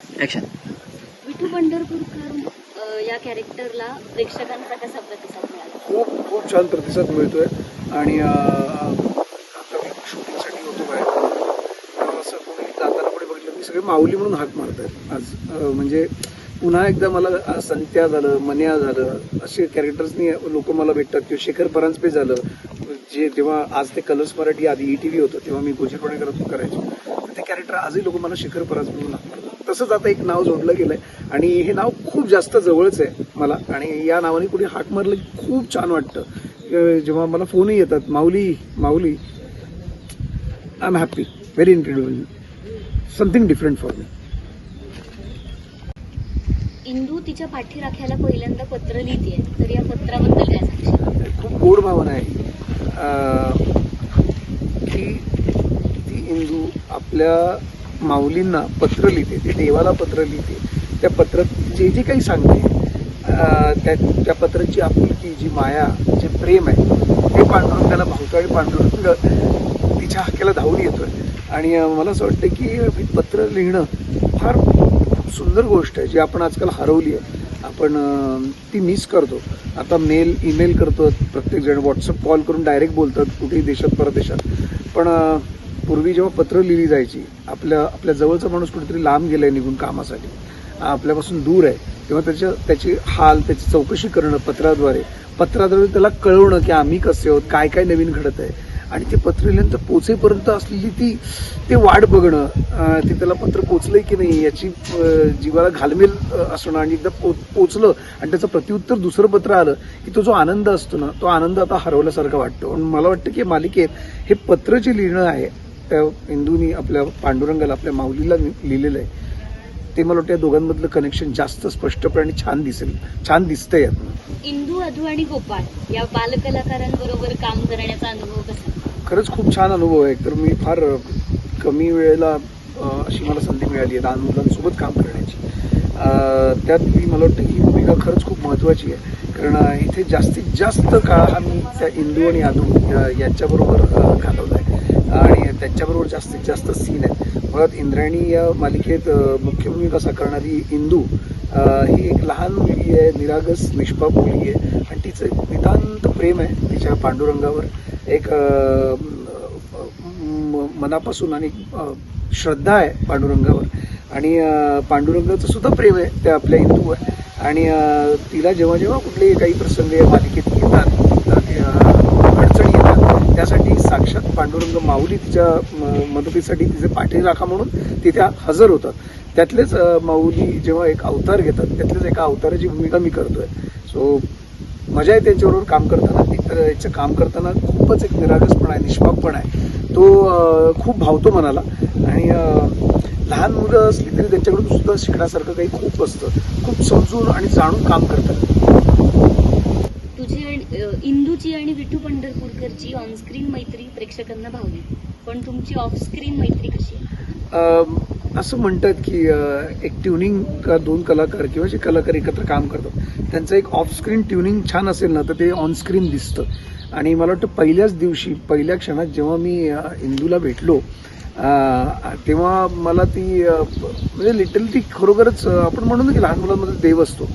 Action Vithu Pandharpurkar या कॅरेक्टरला प्रेक्षकांचा कसा प्रतिसाद मिळाला? खूप खूप छान प्रतिसाद मिळतोय. आणि आता मी शूटिंगसाठी होतो बाहेर. तेव्हा असं कोणी जाताना पुढे बघितलं की सगळे माऊली म्हणून हाक मारतात आज अं, म्हणजे पुन्हा एकदा मला संत्या झालं मन्या झालं असे कॅरेक्टर्सनी लोक मला भेटतात. किंवा शेखर परांजपे झालं जे तेव्हा आज ते कलर्स मराठी आधी ई टी व्ही होतं तेव्हा मी गोजीरपणे करत करायचो. ते कॅरेक्टर आजही लोक मला शेखर परांजपे म्हणून हाक मारतात. तसंच आता एक नाव जोडलं गेलंय. आणि हे नाव खूप जास्त जवळच आहे मला. आणि या नावाने कुठे हाक मारलं की खूप छान वाटतं. जेव्हा मला फोनही येतात Mauli Mauli. I am happy very incredible something different for me Indu तिच्या पाठीराख्याला पहिल्यांदा पत्र लिहिते तर या पत्राबद्दल काय सांगशील? खूप गोड भावना आहे. की ती इंदू आपल्या माऊलींना पत्र लिहिते ते देवाला पत्र लिहिते. त्या पत्रात जे जे काही सांगते त्या त्या पत्राची आपुलकी जी माया जे प्रेम आहे ते पांडुरंगाला भावतं आणि पांडुरंग तिच्या हाकेला धावून येतोय. आणि मला असं वाटतं की पत्र लिहिणं फार सुंदर गोष्ट आहे जी आपण आजकाल हरवली आहे. आपण ती मिस करतो. आता मेल ईमेल करतो प्रत्येक जण व्हॉट्सअप कॉल करून डायरेक्ट बोलतात कुठेही देशात परदेशात. पण पूर्वी जेव्हा पत्र लिहिली जायची आपल्या आपल्या जवळचा माणूस कुठेतरी लांब गेलाय निघून कामासाठी. आपल्यापासून दूर आहे. तेव्हा त्याच्या त्याची हाल त्याची चौकशी करणं पत्राद्वारे पत्राद्वारे त्याला कळवणं की आम्ही कसे आहोत काय काय नवीन घडत आहे. आणि ते पत्र लिहिल्यानंतर पोचेपर्यंत असलेली ती ते वाट बघणं ते त्याला पत्र पोचलंय की नाही याची जीवाला घालमेल असणं आणि एकदा पो पोचलं आणि त्याचं प्रत्युत्तर दुसरं पत्र आलं की तो जो आनंद असतो ना तो आनंद आता हरवल्यासारखा वाटतो. आणि मला वाटतं की मालिकेत हे पत्र जे लिहिणं आहे त्या इंदूनी आपल्या पांडुरंगाला आपल्या माऊलीला लिहिलेलं आहे. ते मला वाटतं या दोघांमधलं कनेक्शन जास्त स्पष्टपणे आणि छान दिसेल. छान दिसतंय यातनं इंदू अधू आणि गोपाळ या बालकलाकारांबरोबर काम करण्याचा अनुभव कसा? खरंच खूप छान अनुभव आहे. तर मी फार कमी वेळेला अशी मला संधी मिळाली आहे लहान मुलांसोबत काम करण्याची. त्यात मी मला वाटतं ही भूमिका खरंच खूप महत्त्वाची आहे. कारण इथे जास्तीत जास्त काळ हा मी त्या इंदू आणि आदू यांच्याबरोबर घालवला आहे आणि त्यांच्याबरोबर जास्तीत जास्त सीन आहेत. मुळात इंद्रायणी या मालिकेत मुख्य भूमिका साकारणारी इंदू ही एक लहान मुलगी आहे निरागस निष्पाप मुलगी आहे. आणि तिचं एक नितांत प्रेम आहे तिच्या पांडुरंगावर. एक म- मनापासून आणि श्रद्धा आहे पांडुरंगावर. आणि पांडुरंगाचं सुद्धा प्रेम आहे त्या आपल्या इंदूवर आणि तिला जेव्हा जेव्हा कुठले काही प्रसंग या मालिकेत येतात तर, अ, अडचणी येतात त्यासाठी साक्षात पांडुरंग माऊली तिच्या म- मदतीसाठी तिचे पाठीराखा म्हणून तिथे हजर होतात. त्यातलेच माऊली जेव्हा एक अवतार घेतात त्यातलेच एका अवताराची भूमिका मी करतोय. सो मजा आहे त्यांच्याबरोबर काम करताना. एक तर याचं काम करताना खूपच एक निरागसपणा आहे निष्पापपणा आहे. तो खूप भावतो मनाला. आणि लहान मुलं असली तरी त्यांच्याकडून सुद्धा शिकण्यासारखं काही खूप असतं. खूप समजून आणि जाणून काम करतात. तुझी आणि इंदूची आणि विठू पंढरपूरकरची ऑनस्क्रीन मैत्री प्रेक्षकांना भावली. पण तुमची ऑफस्क्रीन मैत्री कशी असं म्हणतात की एक ट्युनिंग का दोन कलाकार किंवा जे कलाकार एकत्र काम करतात. त्यांचं एक ऑफस्क्रीन ट्युनिंग छान असेल ना तर ते ऑनस्क्रीन दिसतं. आणि मला वाटतं पहिल्याच दिवशी पहिल्या क्षणात जेव्हा मी इंदूला भेटलो तेव्हा मला ती म्हणजे लिटल ती खरोखरच आपण म्हणून की लहान मुलांमध्ये देव असतो.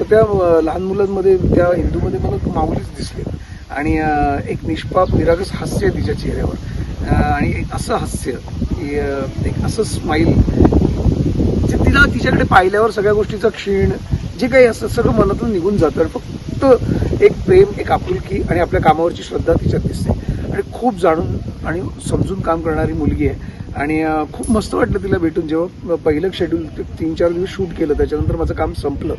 तर त्या लहान मुलांमध्ये त्या हिंदूमध्ये मला माऊलीच दिसली. आणि एक निष्पाप निरागस हास्य आहे तिच्या चेहऱ्यावर. आणि एक असं हास्य की एक असं स्माईल जे तिला तिच्याकडे पाहिल्यावर सगळ्या गोष्टीचा क्षीण जे काही असं सगळं मनातून निघून जातं. फक्त एक प्रेम एक आपुलकी आणि आपल्या कामावरची श्रद्धा तिच्यात दिसते. आणि खूप जाणून आणि समजून काम करणारी मुलगी आहे. आणि खूप मस्त वाटलं तिला भेटून. जेव्हा पहिलं शेड्यूल तीन चार दिवस शूट केलं त्याच्यानंतर माझं काम संपलं.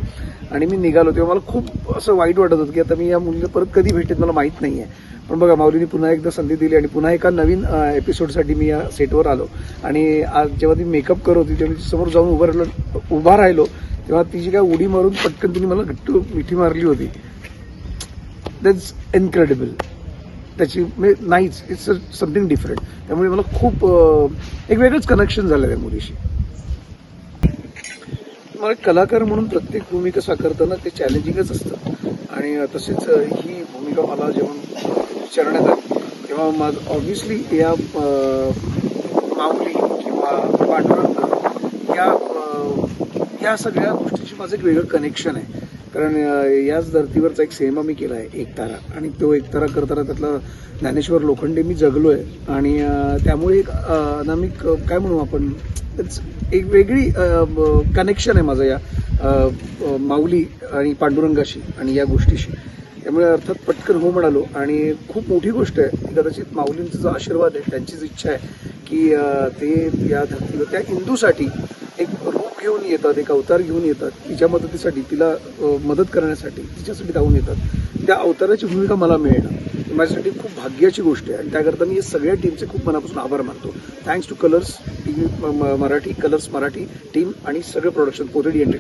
आणि मी निघालो तेव्हा मला खूप असं वाईट वाटत होतं की आता मी या मुलीला परत कधी भेटेन मला माहीत नाही आहे पण बघा माऊलीने पुन्हा एकदा संधी दिली आणि पुन्हा एका नवीन एपिसोडसाठी मी या सेटवर आलो. आणि आज जेव्हा ती मेकअप करत होती तेव्हा मी समोर जाऊन उभं राहिलो उभा राहिलो तेव्हा तिची काय उडी मारून पटकन तिने मला घट्ट मिठी मारली होती. दॅट्स इनक्रेडिबल त्याची म्हणजे नाहीच. इट्स समथिंग डिफरंट त्यामुळे मला खूप एक वेगळंच कनेक्शन झालं त्या मुलीशी मला कलाकार म्हणून प्रत्येक भूमिका साकारताना ते चॅलेंजिंगच असतं. आणि तसेच ही भूमिका मला जेव्हा विचारण्यात आली तेव्हा माझ ऑब्व्हियसली या माऊली किंवा पांडुरंग या या सगळ्या गोष्टीशी माझं एक वेगळं कनेक्शन आहे. कारण याच धर्तीवरचा एक सिनेमा मी केला आहे एक तारा आणि तो एक तारा करताना त्यातला ज्ञानेश्वर लोखंडे मी जगलो आहे आणि त्यामुळे एक अनामिक काय म्हणू आपण? एक वेगळी कनेक्शन आहे माझं या माऊली आणि पांडुरंगाशी आणि या गोष्टीशी. त्यामुळे अर्थात पटकन हो म्हणालो. आणि खूप मोठी गोष्ट आहे. कदाचित माऊलींचा जो आशीर्वाद आहे त्यांचीच इच्छा आहे की ते या धर्तीवर त्या हिंदूसाठी घेऊन येतात एक अवतार घेऊन येतात तिच्या मदतीसाठी तिला मदत करण्यासाठी तिच्यासाठी धावून येतात. त्या अवताराची भूमिका मला मिळणं माझ्यासाठी खूप भाग्याची गोष्ट आहे. आणि त्याकरता मी सगळ्या टीमचे खूप मनापासून आभार मानतो. Thanks to Colors team Marathi Colors Marathi team आणि सगळं प्रोडक्शन पोतडी एंटरटेन